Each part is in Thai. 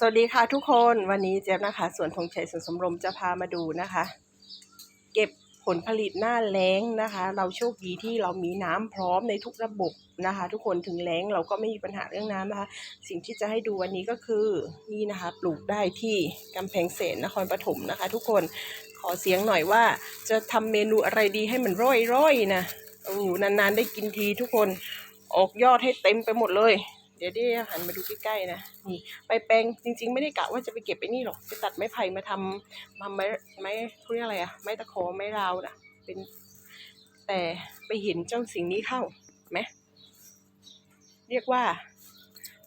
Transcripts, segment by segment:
สวัสดีค่ะทุกคนวันนี้เจ๊ยบนะคะสวนธงชัยสวนสมรมจะพามาดูนะคะ เก็บผลผลิตหน้าแล้งนะคะ เราโชคดีที่เรามีน้ำพร้อมในทุกระบบนะคะ ทุกคนถึงแล้งเราก็ไม่มีปัญหาเรื่องน้ำนะคะ สิ่งที่จะให้ดูวันนี้ก็คือนี่นะคะปลูกได้ที่กำแพงเสนนครปฐมนะคะ ทุกคนขอเสียงหน่อยว่าจะทำเมนูอะไรดีให้มันร่อยๆนะอ้โหนานๆได้กินทีทุกคนออกยอดให้เต็มไปหมดเลย เดี๋ยวได้หันมาดูใกล้ๆนะนี่ใบแปลงจริง ๆ ไม่ได้กะว่าจะไปเก็บไปนี่หรอกจะตัดไม้ไผ่มาทำมาไม้ไม้เขาเรียกอะไรอะไม้ตะขอไม้ราวนะเป็นแต่ไปเห็นเจ้าสิ่งนี้เข้าไหมเรียกว่า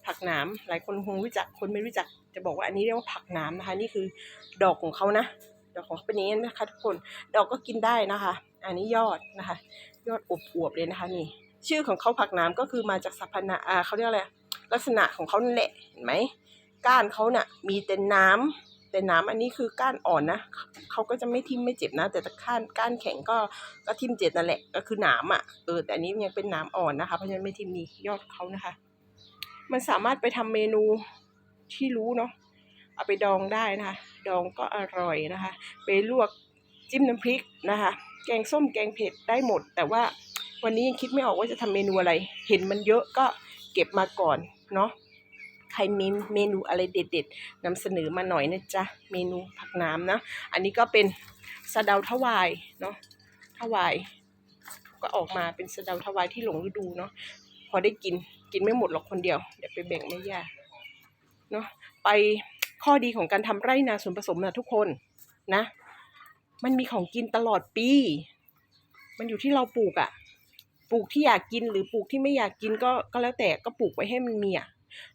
ผักหนามหลายคนคงรู้จักคนไม่รู้จัก จะบอกว่าอันนี้เรียกว่าผักหนามนะคะ นี่คือดอกของเขานะดอกของเขาเป็นอย่างนี้นะคะทุกคนดอกก็กินได้นะคะ อันนี้ยอดนะคะ ยอดอวบๆเลยนะคะนี่ชื่อของเขาผักหน้ำก็คือมาจากสรรพนาอ่าเขาเรียกอะไร ลักษณะของเขานั่นแหละเห็นไหมก้านเขาเน่ะมีแต่น้ำแต่น้ำอันนี้คือก้านอ่อนนะเขาก็จะไม่ทิ่มไม่เจ็บนะ แต่ถ้าก้านก้านแข็งก็ก็ทิ่มเจ็บนั่นแหละ ก็คือหนามอะเออแต่อันนี้ยังเป็นหนามอ่อนนะคะ เพราะฉะนั้นไม่ทิ่มนี่ยอดเขานะคะ มันสามารถไปทำเมนูที่รู้เนาะเอาไปดองได้นะคะ ดองก็อร่อยนะคะ ไปลวกจิ้มน้ำพริกนะคะ แกงส้มแกงเผ็ดได้หมด แต่ว่าวันนี้ยังคิดไม่ออกว่าจะทำเมนูอะไร เห็นมันเยอะก็เก็บมาก่อน เนาะใครมีเมนูอะไรเด็ดๆนำเสนอมาหน่อยนะจ๊ะเมนูผักน้ำนะ อันนี้ก็เป็นสะเดาถวายเนาะถวายก็ออกมาเป็นสะเดาถวายที่หลงฤดูเนาะพอได้กินกินไม่หมดหรอกคนเดียวเดี๋ยวไปแบ่งแม่ย่าเนาะไปข้อดีของการทำไร่นาส่วนผสมนะทุกคนนะ มันมีของกินตลอดปี มันอยู่ที่เราปลูกอะ ปลูกที่อยากกินหรือปลูกที่ไม่อยากกินก็ก็แล้วแต่ก็ปลูกไว้ให้มันมีอะ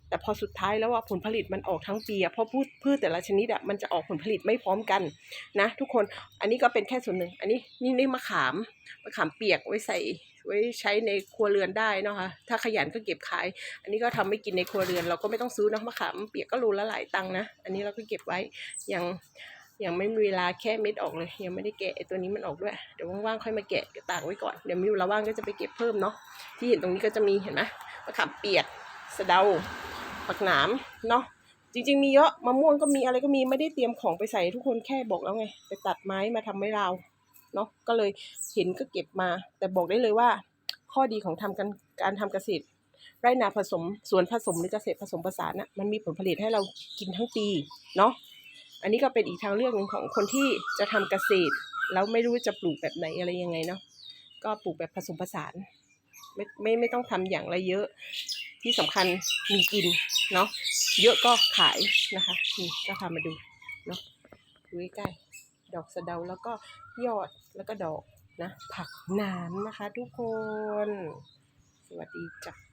แต่พอสุดท้ายแล้วว่าผลผลิตมันออกทั้งปีอะเพราะพืชพืชแต่ละชนิดอะมันจะออกผลผลิตไม่พร้อมกันนะทุกคนอันนี้ก็เป็นแค่ส่วนหนึ่ง อันนี้นี่นี่มะขามมะขามเปียกไว้ใส่ไว้ใช้ในครัวเรือนได้นะคะถ้าขยันก็เก็บขาย อันนี้ก็ทำไม่กินในครัวเรือน เราก็ไม่ต้องซื้อนะมะขามเปียกก็รูละหลายตังค์นะ อันนี้เราก็เก็บไว้ยัง ยังไม่มีเวลาแค่เม็ดออกเลย ยังไม่ได้แกะไอตัวนี้มันออกด้วย เดี๋ยวว่างๆค่อยมาแกะตากไว้ก่อน เดี๋ยวมีเวลาว่างก็จะไปเก็บเพิ่มเนาะ ที่เห็นตรงนี้ก็จะมีเห็นไหมมะขามเปียกสะเดาผักหนามเนาะ จริง ๆ มีเยอะมะม่วงก็มีอะไรก็มีไม่ได้เตรียมของไปใส่ทุกคนแค่บอกแล้วไง ไปตัดไม้มาทำไม้ราวเนาะ ก็เลยเห็นก็เก็บมา แต่บอกได้เลยว่า ข้อดีของทำการการทำเกษตรไร่นาผสมสวนผสมหรือเกษตรผสมผสานน่ะมันมีผลผลิตให้เรากินทั้งปีเนาะ อันนี้ก็เป็นอีกทางเลือกหนึ่งของคนที่จะทำเกษตร แล้วไม่รู้จะปลูกแบบไหนอะไรยังไงเนาะก็ปลูกแบบผสมผสาน ไม่ไม่ไม่ต้องทำอย่างไรเยอะที่สำคัญมีกินเนาะเยอะก็ขายนะคะนี่ก็พามาดูเนาะดูใกล้ดอกสะเดาแล้วก็ยอดแล้วก็ดอกนะผักหนามนะคะทุกคน สวัสดีจ้ะ